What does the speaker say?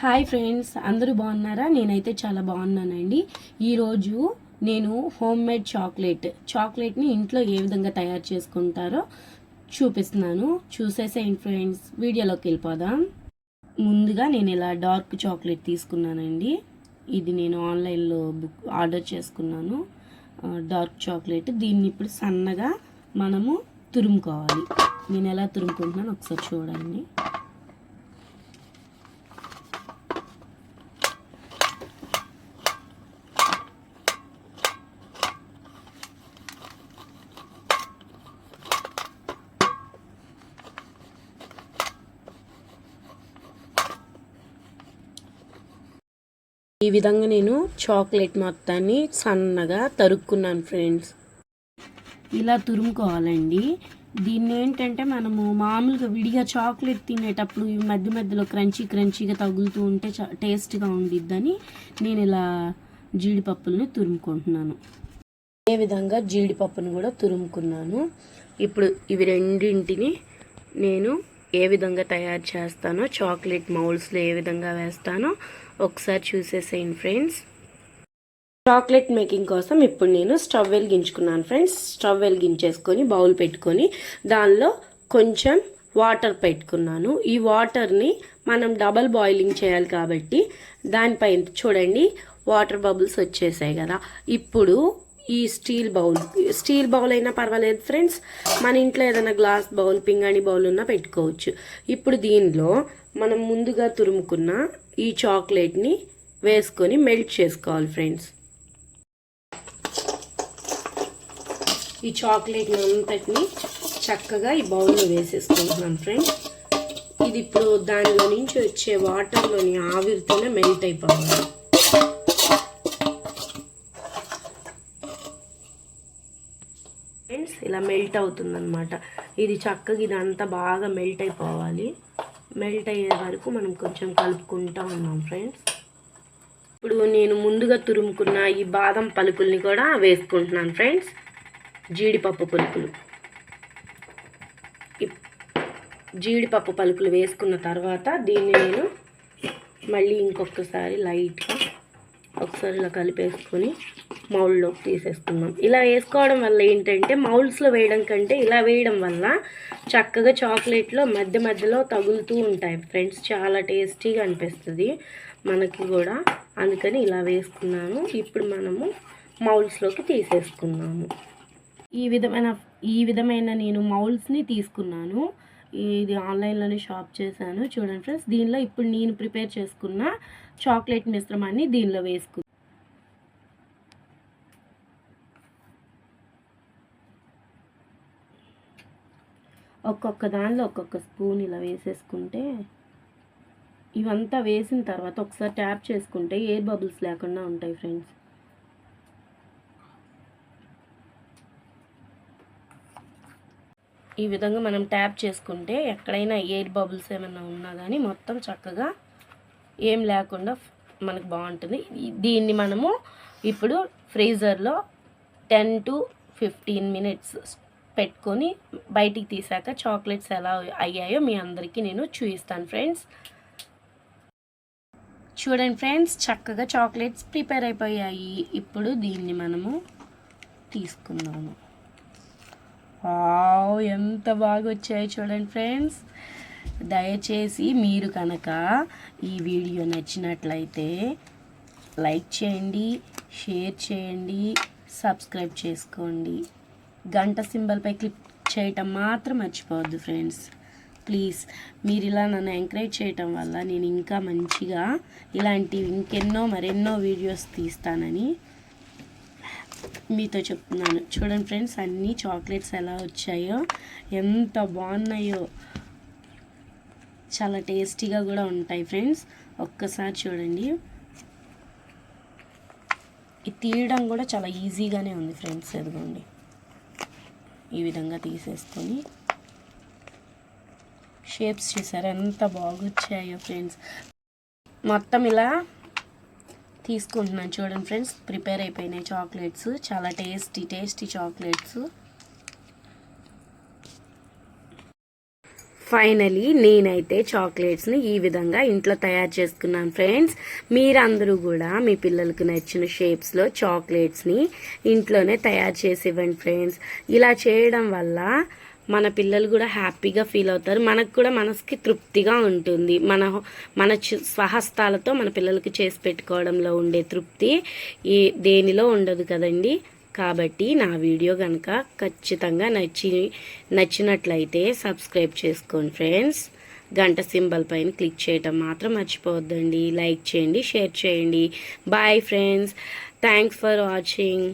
Hi friends అందరూ బాగున్నారా? నేనైతే చాలా బాగున్నానండి. ఈరోజు నేను హోమ్ మేడ్ చాక్లెట్ చాక్లెట్ని ఇంట్లో ఏ విధంగా తయారు చేసుకుంటారో చూపిస్తున్నాను. చూసేసేయండి ఫ్రెండ్స్ వీడియోలోకి వెళ్ళిపోదాం. ముందుగా నేను ఇలా డార్క్ చాక్లెట్ తీసుకున్నానండి. ఇది నేను ఆన్లైన్లో బుక్ ఆర్డర్ చేసుకున్నాను. డార్క్ చాక్లెట్ దీన్ని ఇప్పుడు సన్నగా మనము తురుముకోవాలి. నేను ఎలా తురుముకుంటున్నాను ఒకసారి చూడండి. ఈ విధంగా నేను చాక్లెట్ మొత్తాన్ని సన్నగా తరుక్కున్నాను ఫ్రెండ్స్. ఇలా తురుముకోవాలండి. దీన్ని ఏంటంటే మనము మామూలుగా విడిగా చాక్లెట్ తినేటప్పుడు ఈ మధ్య మధ్యలో క్రంచీ క్రంచీగా తగులుతూ ఉంటే చా టేస్ట్గా ఉండిద్దని నేను ఇలా జీడిపప్పుల్ని తురుముకుంటున్నాను. అదే విధంగా జీడిపప్పును కూడా తురుముకున్నాను. ఇప్పుడు ఇవి రెండింటిని నేను ఏ విధంగా తయారు చేస్తానో చాక్లెట్ మౌల్స్లో ఏ విధంగా వేస్తానో ఒకసారి చూసేసేయండి ఫ్రెండ్స్. చాక్లెట్ మేకింగ్ కోసం ఇప్పుడు నేను స్టవ్ వెలిగించుకున్నాను ఫ్రెండ్స్. స్టవ్ వెలిగించేసుకొని బౌల్ పెట్టుకొని దానిలో కొంచెం వాటర్ పెట్టుకున్నాను. ఈ వాటర్ని మనం డబల్ బాయిలింగ్ చేయాలి కాబట్టి దానిపైన చూడండి వాటర్ బబుల్స్ వచ్చేసాయి కదా. ఇప్పుడు ఈ స్టీల్ బౌల్. స్టీల్ బౌల్ అయినా పర్వాలేదు ఫ్రెండ్స్. మన ఇంట్లో ఏదైనా గ్లాస్ బౌల్ పింగాణి బౌల్ ఉన్నా పెట్టుకోవచ్చు. ఇప్పుడు దీనిలో మనం ముందుగా తురుముకున్న ఈ చాక్లెట్ని వేసుకొని మెల్ట్ చేసుకోవాలి ఫ్రెండ్స్. ఈ చాక్లెట్ అంతటిని చక్కగా ఈ బౌల్లో వేసేసుకుంటున్నాను ఫ్రెండ్స్. ఇది ఇప్పుడు దానిలో నుంచి వచ్చే వాటర్లోని ఆవిరితోనే మెల్ట్ అయిపోవాలి. ఇలా మెల్ట్ అవుతుందన్నమాట. ఇది చక్కగా ఇదంతా బాగా మెల్ట్ అయిపోవాలి. మెల్ట్ అయ్యే వరకు మనం కొంచెం కలుపుకుంటా ఉన్నాం ఫ్రెండ్స్ ఇప్పుడు నేను ముందుగా తురుముకున్న ఈ బాదం పలుకుల్ని కూడా వేసుకుంటున్నాను ఫ్రెండ్స్ జీడిపప్పు పలుకులు. జీడిపప్పు పలుకులు వేసుకున్న తర్వాత దీన్ని నేను మళ్ళీ ఇంకొకసారి లైట్గా ఒకసారి ఇలా కలిపేసుకొని మౌల్డ్లోకి తీసేసుకుందాం. ఇలా వేసుకోవడం వల్ల ఏంటంటే మౌల్డ్స్లో వేయడం కంటే ఇలా వేయడం వల్ల చక్కగా చాక్లెట్లో మధ్య మధ్యలో తగులుతూ ఉంటాయి ఫ్రెండ్స్. చాలా టేస్టీగా అనిపిస్తుంది మనకి కూడా. అందుకని ఇలా వేసుకున్నాను. ఇప్పుడు మనము మౌల్డ్స్లోకి తీసేసుకున్నాము ఈ విధమైన ఈ విధమైన నేను మౌల్డ్స్ని తీసుకున్నాను. ఇది ఆన్లైన్లోనే షాప్ చేశాను. చూడండి ఫ్రెండ్స్ దీనిలో ఇప్పుడు నేను ప్రిపేర్ చేసుకున్న చాక్లెట్ మిశ్రమాన్ని దీనిలో వేసుకు ఒక్కొక్క దానిలో ఒక్కొక్క స్పూన్ ఇలా వేసేసుకుంటే ఇవంతా వేసిన తర్వాత ఒకసారి ట్యాప్ చేసుకుంటే ఎయిర్ బబుల్స్ లేకుండా ఉంటాయి ఫ్రెండ్స్ ఈ విధంగా మనం ట్యాప్ చేసుకుంటే ఎక్కడైనా ఎయిర్ బబుల్స్ ఏమైనా ఉన్నా కానీ మొత్తం చక్కగా ఏం లేకుండా మనకు బాగుంటుంది. దీన్ని మనము ఇప్పుడు ఫ్రీజర్లో టెన్ టు ఫిఫ్టీన్ మినిట్స్ పెట్టుకొని బయటికి తీసాక చాక్లెట్స్ ఎలా అయ్యాయో మీ అందరికీ నేను చూపిస్తాను ఫ్రెండ్స్. చూడండి ఫ్రెండ్స్ చక్కగా చాక్లెట్స్ ప్రిపేర్ అయిపోయాయి. ఇప్పుడు దీన్ని మనము తీసుకుందాము. వావ్ ఎంత బాగా వచ్చాయి చూడండి ఫ్రెండ్స్. దయచేసి మీరు కనుక ఈ వీడియో నచ్చినట్లయితే లైక్ చేయండి షేర్ చేయండి సబ్స్క్రైబ్ చేసుకోండి. గంట సింబల్పై క్లిక్ చేయటం మాత్రం మర్చిపోవద్దు ఫ్రెండ్స్. ప్లీజ్ మీరు ఇలా నన్ను ఎంకరేజ్ చేయటం వల్ల నేను ఇంకా మంచిగా ఇలాంటివి ఇంకెన్నో మరెన్నో వీడియోస్ తీస్తానని మీతో చెప్తున్నాను. చూడండి ఫ్రెండ్స్ అన్ని చాక్లెట్స్ ఎలా వచ్చాయో ఎంత బాగున్నాయో. చాలా టేస్టీగా కూడా ఉంటాయి ఫ్రెండ్స్. ఒక్కసారి చూడండి. ఇది తీయడం కూడా చాలా ఈజీగానే ఉంది ఫ్రెండ్స్ ఎదుగోండి ఈ విధంగా తీసేసుకొని షేప్స్ చూసారు? ఎంత బాగొచ్చాయో ఫ్రెండ్స్ మొత్తం ఇలా తీసుకుంటున్నాను చూడండి ఫ్రెండ్స్ ప్రిపేర్ అయిపోయినాయి చాక్లెట్స్ చాలా టేస్టీ టేస్టీ చాక్లెట్స్ ఫైనలీ నేనైతే చాక్లెట్స్ని ఈ విధంగా ఇంట్లో తయారు చేసుకున్నాను ఫ్రెండ్స్. మీరందరూ కూడా మీ పిల్లలకు నచ్చిన షేప్స్లో చాక్లెట్స్ని ఇంట్లోనే తయారు చేసి ఇవ్వండి ఫ్రెండ్స్. ఇలా చేయడం వల్ల మన పిల్లలు కూడా హ్యాపీగా ఫీల్ అవుతారు. మనకు కూడా మనసుకి తృప్తిగా ఉంటుంది. మన మన స్వహస్తాలతో మన పిల్లలకి చేసి పెట్టుకోవడంలో ఉండే తృప్తి ఈ దేనిలో ఉండదు కదండి? కాబట్టి నా వీడియో కనుక ఖచ్చితంగా నచ్చి నచ్చినట్లయితే సబ్స్క్రైబ్ చేసుకోండి ఫ్రెండ్స్. గంట సింబల్ పైన క్లిక్ చేయటం మాత్రం మర్చిపోవద్దండి. లైక్ చేయండి షేర్ చేయండి. Bye friends. Thanks for watching.